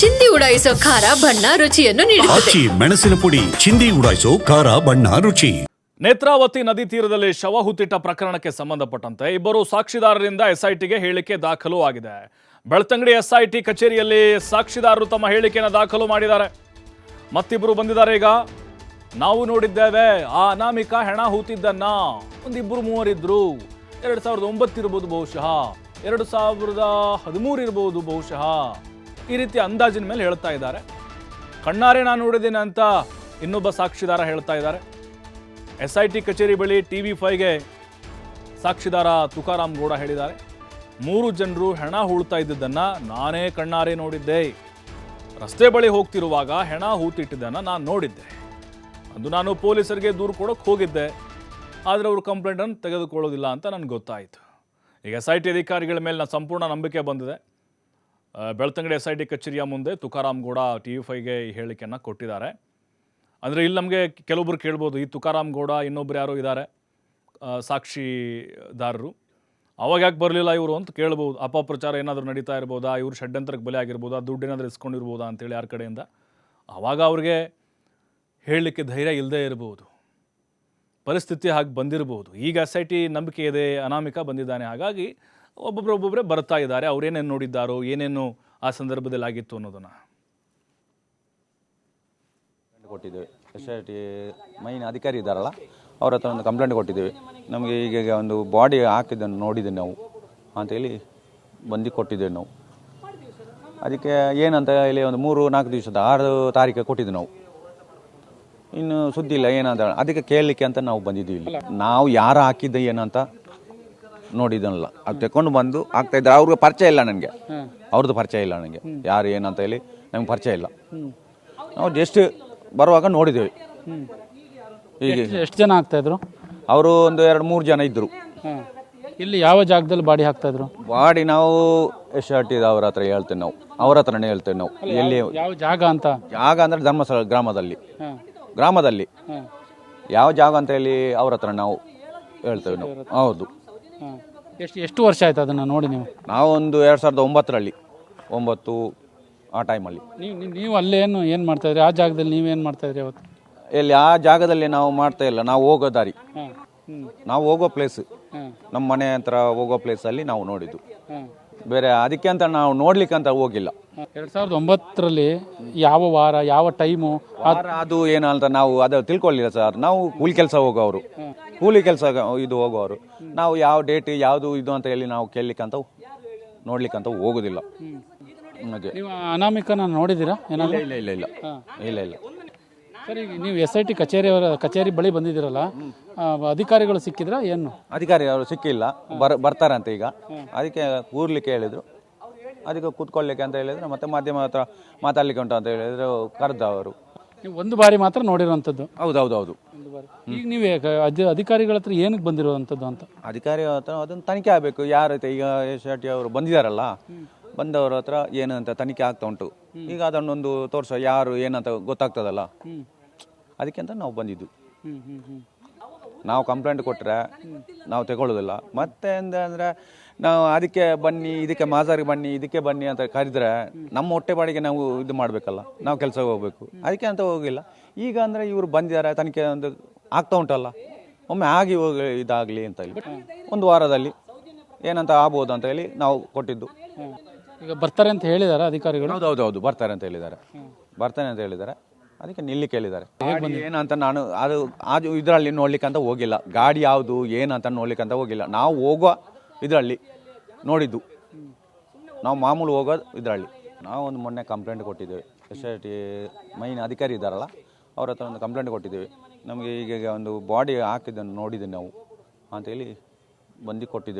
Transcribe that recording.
ಚಿಂದಿ ಉಡಾಯಿಸೋ ಖಾರ ಬಣ್ಣ ರುಚಿಯನ್ನು ನೀಡುತ್ತದೆ. ಆಚಿ ಮೆಣಸಿನ ಪುಡಿ ಚಿಂದಿ ಉಡಾಯಿಸೋ ಖಾರ ಬಣ್ಣ ರುಚಿ. ನೇತ್ರಾವತಿ ನದಿ ತೀರದಲ್ಲಿ ಶವ ಹುತ್ತಿಟ್ಟ ಪ್ರಕರಣಕ್ಕೆ ಸಂಬಂಧಪಟ್ಟಂತೆ ಇಬ್ಬರು ಸಾಕ್ಷಿದಾರರಿಂದ ಎಸ್ಐಟಿಗೆ ಹೇಳಿಕೆ ದಾಖಲು ಆಗಿದೆ. ಬೆಳ್ತಂಗಡಿ ಎಸ್ಐಟಿ ಕಚೇರಿಯಲ್ಲಿ ಸಾಕ್ಷಿದಾರರು ತಮ್ಮ ಹೇಳಿಕೆಯನ್ನು ದಾಖಲು ಮಾಡಿದ್ದಾರೆ. ಮತ್ತಿಬ್ಬರು ಬಂದಿದ್ದಾರೆ ಈಗ. ನಾವು ನೋಡಿದ್ದೇವೆ ಆ ಅನಾಮಿಕ ಹೆಣ ಹೂತಿದ್ದನ್ನ ಒಂದಿಬ್ಬರು ಮೂವರಿದ್ರು. ಎರಡು ಸಾವಿರದ ಒಂಬತ್ತು ಇರ್ಬೋದು ಬಹುಶಃ. ಎರಡು ಸಾವಿರದ ಹದಿಮೂರು ಇರ್ಬೋದು ಬಹುಶಃ. ಈ ರೀತಿ ಅಂದಾಜಿನ ಮೇಲೆ ಹೇಳ್ತಾ ಇದ್ದಾರೆ. ಕಣ್ಣಾರೆ ನಾನು ನೋಡಿದ್ದೀನಿ ಅಂತ ಇನ್ನೊಬ್ಬ ಸಾಕ್ಷಿದಾರ ಹೇಳ್ತಾ ಇದ್ದಾರೆ. ಎಸ್ ಐ ಟಿ ಕಚೇರಿ ಬಳಿ ಟಿ ವಿ ಫೈವ್ಗೆ ಸಾಕ್ಷಿದಾರ ತುಕಾರಾಮ್ ಗೌಡ ಹೇಳಿದ್ದಾರೆ. ಮೂರು ಜನರು ಹೆಣ ಹೂಳ್ತಾ ಇದ್ದಿದ್ದನ್ನು ನಾನೇ ಕಣ್ಣಾರೆ ನೋಡಿದ್ದೆ. ರಸ್ತೆ ಬಳಿ ಹೋಗ್ತಿರುವಾಗ ಹೆಣ ಹೂತಿಟ್ಟಿದ್ದನ್ನು ನಾನು ನೋಡಿದ್ದೆ. ಅದು ನಾನು ಪೊಲೀಸರಿಗೆ ದೂರು ಕೊಡೋಕ್ಕೆ ಹೋಗಿದ್ದೆ. ಆದರೆ ಅವರು ಕಂಪ್ಲೇಂಟನ್ನು ತೆಗೆದುಕೊಳ್ಳೋದಿಲ್ಲ ಅಂತ ನನಗೆ ಗೊತ್ತಾಯಿತು. ಈಗ ಎಸ್ ಐ ಟಿ ಅಧಿಕಾರಿಗಳ ಮೇಲೆ ನಾನು ಸಂಪೂರ್ಣ ನಂಬಿಕೆ ಬಂದಿದೆ. ಬೆಳ್ತಂಗಡಿ ಎಸ್ ಐ ಟಿ ಕಚೇರಿಯ ಮುಂದೆ ತುಕಾರಾಮ್ ಗೌಡ ಟಿ ವಿ ಫೈಗೆ ಈ ಹೇಳಿಕೆಯನ್ನು ಕೊಟ್ಟಿದ್ದಾರೆ. ಅಂದರೆ ಇಲ್ಲಿ ನಮಗೆ ಕೆಲವೊಬ್ರು ಕೇಳ್ಬೋದು, ಈ ತುಕಾರಾಮ್ ಗೌಡ ಇನ್ನೊಬ್ರು ಯಾರೋ ಇದ್ದಾರೆ ಸಾಕ್ಷಿದಾರರು. ಅವಾಗ ಯಾಕೆ ಬರಲಿಲ್ಲ ಇವರು ಅಂತ ಕೇಳ್ಬೋದು. ಅಪಪ್ರಚಾರ ಏನಾದರೂ ನಡೀತಾ ಇರ್ಬೋದಾ? ಇವರು ಷಡ್ಯಂತ್ರಕ್ಕೆ ಬಲಿ ಆಗಿರ್ಬೋದಾ? ದುಡ್ಡು ಏನಾದರೂ ಇಸ್ಕೊಂಡಿರ್ಬೋದಾ ಅಂತೇಳಿ ಯಾರ ಕಡೆಯಿಂದ? ಆವಾಗ ಅವ್ರಿಗೆ ಹೇಳಲಿಕ್ಕೆ ಧೈರ್ಯ ಇಲ್ಲದೆ ಇರ್ಬೋದು. ಪರಿಸ್ಥಿತಿ ಹಾಗೆ ಬಂದಿರಬಹುದು ಈಗ ಎಸ್ ಐ ಟಿ ನಂಬಿಕೆ ಇದೆ, ಅನಾಮಿಕ ಬಂದಿದ್ದಾನೆ. ಹಾಗಾಗಿ ಒಬ್ಬೊಬ್ರು ಒಬ್ಬೊಬ್ಬರೇ ಬರ್ತಾ ಇದ್ದಾರೆ. ಅವ್ರೇನೇನು ನೋಡಿದ್ದಾರೋ, ಏನೇನು ಆ ಸಂದರ್ಭದಲ್ಲಿ ಆಗಿತ್ತು ಅನ್ನೋದನ್ನು. ಕೊಟ್ಟಿದ್ದೇವೆ. ಎಸ್ ಐ ಟಿ ಮೈನ್ ಅಧಿಕಾರಿ ಇದ್ದಾರಲ್ಲ, ಅವ್ರ ಹತ್ರ ಒಂದು ಕಂಪ್ಲೇಂಟ್ ಕೊಟ್ಟಿದ್ದೇವೆ. ನಮಗೆ ಈಗ ಒಂದು ಬಾಡಿ ಹಾಕಿದ್ದನ್ನು ನೋಡಿದ್ದೇವೆ ನಾವು. ಅಂತೇಳಿ ಬಂದು ಕೊಟ್ಟಿದ್ದೇವೆ ನಾವು. ಅದಕ್ಕೆ ಏನಂತ ಇಲ್ಲಿ ಒಂದು ಮೂರು, ನಾಲ್ಕು ದಿವಸದ, ಆರು ತಾರೀಕು ಕೊಟ್ಟಿದ್ದು ನಾವು. ಇನ್ನು ಸುದ್ದಿ ಇಲ್ಲ, ಏನಂತ ಅದಕ್ಕೆ ಕೇಳಲಿಕ್ಕೆ ಅಂತ ನಾವು ಬಂದಿದ್ದೀವಿ ನಾವು ಯಾರು ಹಾಕಿದ್ದ, ಏನಂತ ನೋಡಿದ್ದನಲ್ಲ ಅದು ತಗೊಂಡು ಬಂದು ಆಗ್ತಾ ಇದ್ದಾರೆ ಅವ್ರಿಗೆ ಪರಿಚಯ ಇಲ್ಲ ನನಗೆ. ಅವ್ರದ್ದು ಪರಿಚಯ ಇಲ್ಲ ನನಗೆ. ಯಾರು ಏನಂತ ಹೇಳಿ ನಮ್ಗೆ ಪರಿಚಯ ಇಲ್ಲ. ನಾವು ಜಸ್ಟ್ ಬರುವಾಗ ನೋಡಿದ್ದೇವೆ ಹೀಗೆ. ಎಷ್ಟು ಜನ ಆಗ್ತಾ ಇದ್ರು? ಅವರು ಒಂದು ಎರಡು ಮೂರು ಜನ ಇದ್ದರು ಇಲ್ಲಿ ಯಾವ ಜಾಗದಲ್ಲಿ ಬಾಡಿ ಹಾಕ್ತಾ ಇದ್ರು? ಬಾಡಿ ನಾವು ಎಷ್ಟು ಟಿ ಅವ್ರ ಹತ್ರ ಹೇಳ್ತೇವೆ ನಾವು. ಅವ್ರ ಹತ್ರನೇ ಹೇಳ್ತೇವೆ ನಾವು. ಎಲ್ಲಿ ಯಾವ ಜಾಗ ಅಂತ? ಜಾಗ ಅಂದರೆ ಧರ್ಮಸ್ಥಳ ಗ್ರಾಮದಲ್ಲಿ. ಗ್ರಾಮದಲ್ಲಿ. ಯಾವ ಜಾಗ ಅಂತ ಹೇಳಿ ಅವ್ರ ಹತ್ರ ನಾವು ಹೇಳ್ತೇವೆ ನಾವು. ಹೌದು. ಎಷ್ಟು ಎಷ್ಟು ವರ್ಷ ಆಯ್ತು ಅದನ್ನು ನೋಡಿ ನೀವು? ನಾವು ಒಂದು ಎರಡು ಸಾವಿರದ ಒಂಬತ್ತರಲ್ಲಿ. ಒಂಬತ್ತು ಆ ಟೈಮಲ್ಲಿ ನೀವು ನೀವು- ಅಲ್ಲೇನು ಏನು ಮಾಡ್ತಾ ಇದ್ರಿ? ಆ ಜಾಗದಲ್ಲಿ ನೀವೇನು ಮಾಡ್ತಾ ಇದ್ರಿ ಅವತ್ತು? ಎಲ್ಲಿ ಆ ಜಾಗದಲ್ಲಿ ನಾವು ಮಾಡ್ತಾ ಇಲ್ಲ. ನಾವು ಹೋಗೋ ದಾರಿ. ಹಾಂ ಹ್ಞೂ ನಾವು ಹೋಗೋ ಪ್ಲೇಸ್ ಹಾಂ ನಮ್ಮ ಮನೆ ಹತ್ರ ಹೋಗೋ ಪ್ಲೇಸಲ್ಲಿ ನಾವು ನೋಡಿದ್ದು. ಬೇರೆ ಅದಕ್ಕೆ ಅಂತ ನಾವು ನೋಡ್ಲಿಕ್ಕೆ ಅಂತ ಹೋಗಿಲ್ಲ. ಎರಡು ಸಾವಿರದ ಒಂಬತ್ತರಲ್ಲಿ ಯಾವ ವಾರ ಯಾವ ಟೈಮು? ವಾರ ಅದು ಏನು ಅಂತ ನಾವು ಅದು ತಿಳ್ಕೊಳ್ಳಿಲ್ಲ ಸರ್. ನಾವು ಕೂಲಿ ಕೆಲಸ ಹೋಗೋರು ಕೂಲಿ ಕೆಲಸ ಇದು ಹೋಗೋರು ನಾವು ಯಾವ ಡೇಟ್ ಯಾವುದು ಇದು ಅಂತ ಹೇಳಿ ನಾವು ಕೇಳಲಿಕ್ಕಂತ ನೋಡ್ಲಿಕ್ಕಂತ ನೋಡ್ಲಿಕ್ಕೆ ಅಂತ ಹೋಗೋದಿಲ್ಲ ನೀವು ಅನಾಮಿಕನ ನೋಡಿದ್ದೀರಾ? ಏನಾದ್ರು? ಇಲ್ಲ ಇಲ್ಲ ಇಲ್ಲ. ಇಲ್ಲ ಇಲ್ಲ. ಸರಿ ಈಗ ನೀವು ಎಸ್ ಐ ಟಿ ಕಚೇರಿಯವರ ಕಚೇರಿ ಬಳಿ ಬಂದಿದ್ದೀರಲ್ಲ ಆ, ಅಧಿಕಾರಿಗಳು ಸಿಕ್ಕಿದ್ರಾ ಏನು? ಅಧಿಕಾರಿ ಅವರು ಸಿಕ್ಕಿಲ್ಲ. ಬರ್ ಬರ್ತಾರಂತೆ ಈಗ. ಅದಕ್ಕೆ ಕೂರ್ಲಿಕ್ಕೆ ಹೇಳಿದ್ರು. ಅದಕ್ಕೆ ಕೂತ್ಕೊಳ್ಳಿಕ್ಕೆ ಅಂತ ಹೇಳಿದರೆ. ಮತ್ತೆ ಮಾಧ್ಯಮ ಹತ್ರ ಮಾತಾಡಲಿಕ್ಕೆ ಉಂಟು ಅಂತ ಹೇಳಿದ್ರು ಕರೆದ ಅವರು. ನೀವು ಒಂದು ಬಾರಿ ಮಾತ್ರ ನೋಡಿರುವಂಥದ್ದು? ಹೌದು ಹೌದು ಹೌದು ಒಂದು ಬಾರಿ. ಈಗ ನೀವು ಅಧಿ ಅಧಿಕಾರಿಗಳ ಹತ್ರ ಏನಕ್ಕೆ ಬಂದಿರುವಂಥದ್ದು ಅಂತ? ಅಧಿಕಾರಿ ಹತ್ರ ಅದನ್ನು ತನಿಖೆ ಆಗಬೇಕು. ಯಾರ ಈಗ ಎಸ್ ಆರ್ ಟಿ ಅವರು ಬಂದಿದ್ದಾರಲ್ಲ ಬಂದವರ ಹತ್ರ ಏನಂತ ತನಿಖೆ ಆಗ್ತಾ ಉಂಟು. ಈಗ ಅದನ್ನೊಂದು ತೋರಿಸೋ ಯಾರು ಏನಂತ ಗೊತ್ತಾಗ್ತದಲ್ಲ? ಅದಕ್ಕೆ ಅಂತ ನಾವು ಬಂದಿದ್ದು. ನಾವು ಕಂಪ್ಲೇಂಟ್ ಕೊಟ್ಟರೆ ನಾವು ತಗೊಳ್ಳೋದಿಲ್ಲ ಮತ್ತೆ ಅಂದರೆ ನಾವು ಅದಕ್ಕೆ ಬನ್ನಿ ಇದಕ್ಕೆ ಮಾಜಾರಿಗೆ ಬನ್ನಿ ಇದಕ್ಕೆ ಬನ್ನಿ ಅಂತ ಕರೆದ್ರೆ ನಮ್ಮ ಹೊಟ್ಟೆ ಬಾಡಿಗೆ ನಾವು ಇದು ಮಾಡಬೇಕಲ್ಲ ನಾವು ಕೆಲಸ ಹೋಗ್ಬೇಕು. ಅದಕ್ಕೆ ಅಂತ ಹೋಗಿಲ್ಲ. ಈಗ ಅಂದರೆ ಇವರು ಬಂದಿದ್ದಾರೆ ತನಿಖೆ ಒಂದು ಆಗ್ತಾ ಉಂಟಲ್ಲ. ಒಮ್ಮೆ ಆಗಿ ಹೋಗಿ ಇದಾಗಲಿ ಅಂತ ಹೇಳಿ. ಒಂದು ವಾರದಲ್ಲಿ ಏನಂತ ಆಗ್ಬೋದು ಅಂತ ಹೇಳಿ ನಾವು ಕೊಟ್ಟಿದ್ದು. ಈಗ ಬರ್ತಾರೆ ಅಂತ ಹೇಳಿದ್ದಾರೆ ಅಧಿಕಾರಿಗಳು? ಹೌದು ಹೌದು ಹೌದು. ಬರ್ತಾರೆ ಅಂತ ಹೇಳಿದ್ದಾರೆ. ಬರ್ತಾನೆ ಅಂತ ಹೇಳಿದ್ದಾರೆ. ಅದಕ್ಕೆ ನಿಲ್ಲಿಕ್ಕೆ ಹೇಳಿದ್ದಾರೆ. ಏನಂತ ನಾನು ಅದು ಅದು ಇದರಲ್ಲಿ ನೋಡ್ಲಿಕ್ಕೆ ಅಂತ ಹೋಗಿಲ್ಲ. ಗಾಡಿ ಯಾವುದು ಏನಂತ ನೋಡ್ಲಿಕ್ಕೆ ಅಂತ ಹೋಗಿಲ್ಲ. ನಾವು ಹೋಗೋ ಇದರಲ್ಲಿ ನೋಡಿದ್ದು. ನಾವು ಮಾಮೂಲು ಹೋಗೋದು ಇದರಲ್ಲಿ. ನಾವು ಒಂದು ಮೊನ್ನೆ ಕಂಪ್ಲೇಂಟ್ ಕೊಟ್ಟಿದ್ದೇವೆ. ಎಸ್ ಐ ಟಿ ಮೈನ್ ಅಧಿಕಾರಿ ಇದ್ದಾರಲ್ಲ, ಅವ್ರ ಹತ್ರ ಒಂದು ಕಂಪ್ಲೇಂಟ್ ಕೊಟ್ಟಿದ್ದೇವೆ. ನಮಗೆ ಈಗ ಒಂದು ಬಾಡಿ ಹಾಕಿದ್ದನ್ನು ನೋಡಿದ್ದೇವೆ ನಾವು ಅಂತೇಳಿ ಬಂದು ಕೊಟ್ಟಿದ್ದೇವೆ.